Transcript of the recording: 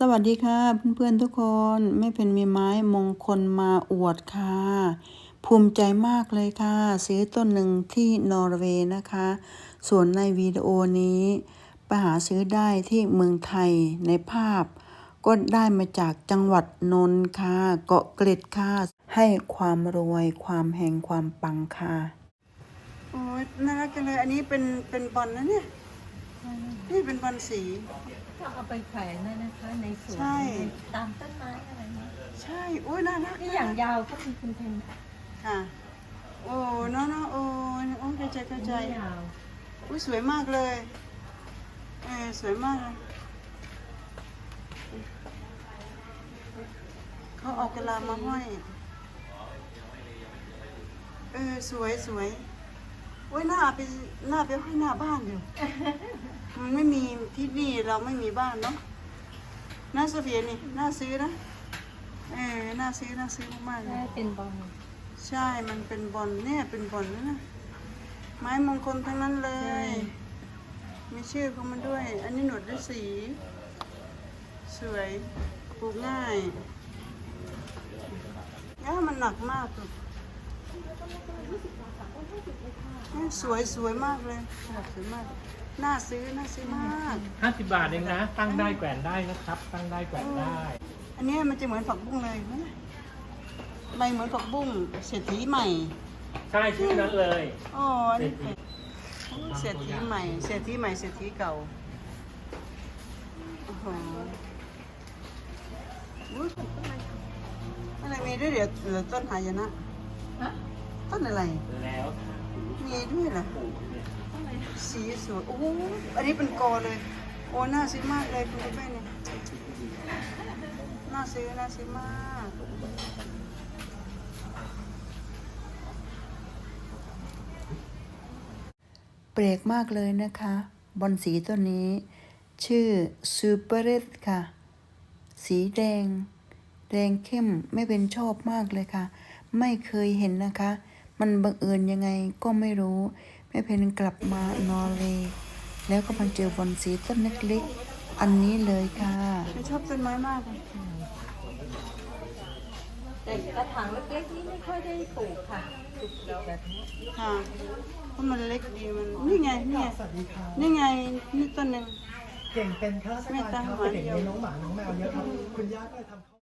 สวัสดีค่ะเพื่อนๆทุกคนแม่เพนมีไม้มงคลมาอวดค่ะ ภูมิใจมากเลยค่ะ ซื้อต้นหนึ่งที่นอร์เวย์นะคะ ส่วนในวิดีโอนี้ไปหาซื้อได้ที่เมืองไทยในภาพ ก็ได้มาจากจังหวัดนนท์ค่ะ เกาะเกร็ดค่ะ ให้ความรวยความแห่งความปังค่ะ โอ้ยน่ารักจังเลย อันนี้เป็นเป็นบอลนะเนี่ย นี่เป็นบอลสี ก็เอาไปแขวนนะนะคะ ในสวนใช่ ตามต้นไม้อะไรเงี้ยใช่โอ้ยน่ารักนี่อย่างยาวก็มีคุณเพนค่ะโอ้เนาะเนาะโอ้โอ้เข้าใจเข้าใจยาวอุ้ยสวยมากเลยเออสวยมากเลยเขาเอากระลามาห้อยเออสวยสวย โอ้ยหน้าไปหน้าไปห้อยหน้าบ้านอยู่ มันไม่มีที่นี่เราไม่มีบ้านเนาะน่าโซเฟียนี่น่าซื้อนะเออน่าซื้อน่าซื้อมากๆเลแม่ยเป็นบอลใช่มันเป็นบอลเนี่ยเป็นบอลนะนะไม้มงคลทั้งนั้นเลย มีชื่อของมันด้วย อันนี้หนวดด้วยสี สวยปลูกง่ายแล้วมันหนักมากเลยเนี่ย สวยสวยมากเลยหนักสวยมาก น่าซื้อ น่าซื้อมาก ห้าสิบบาทเองนะ ตั้งได้แกวนได้นะครับ ตั้งได้แกวนได้ อันเนี้ยมันจะเหมือนผักบุ้งเลยนะใบเหมือนผักบุ้งเศรษฐีใหม่ ใช่ชื่อนั้นเลย อ๋ออันนี้เป็นเศรษฐีใหม่ เศรษฐีใหม่ เศรษฐีเก่าโอ้โหอุ๊ยอะไรมีด้วยเดี๋ยวเหลือต้นหายนะ ฮะ ต้นอะไร แล้วมีด้วยเหรอสีสวย โอ้โหอันนี้เป็นกอเลย โอ้น่าซื้อมากเลยคุณแม่เนี่ย น่าซื้อ น่าซื้อมาก เปรกมากเลยนะคะ บอลสีตัวนี้ ชื่อซูเปอร์เรดค่ะ สีแดง แดงเข้มไม่เป็นชอบมากเลยค่ะ ไม่เคยเห็นนะคะ มันบังเอิญยังไงก็ไม่รู้ แม่เพนกลับมานอร์เวย์แล้วก็มาเจอบอลสีต้นเล็กๆ อันนี้เลยค่ะ ไม่ชอบต้นไม้มากเลยแต่กระถางเล็กๆนี่ไม่ค่อยได้ปลูกค่ะปลูกแบบนี้ค่ะเพราะมันเล็กดีมันนี่ไงนี่ไงสวัสดีครับนี่ไงนี่ต้นหนึ่งเก่งเป็นข้าราชไม่การตั้งครับหัวแต่เด็กเดียวเลี้ยงน้องหมาน้องแมวเยอะครับคุณย่าก็เลยทำ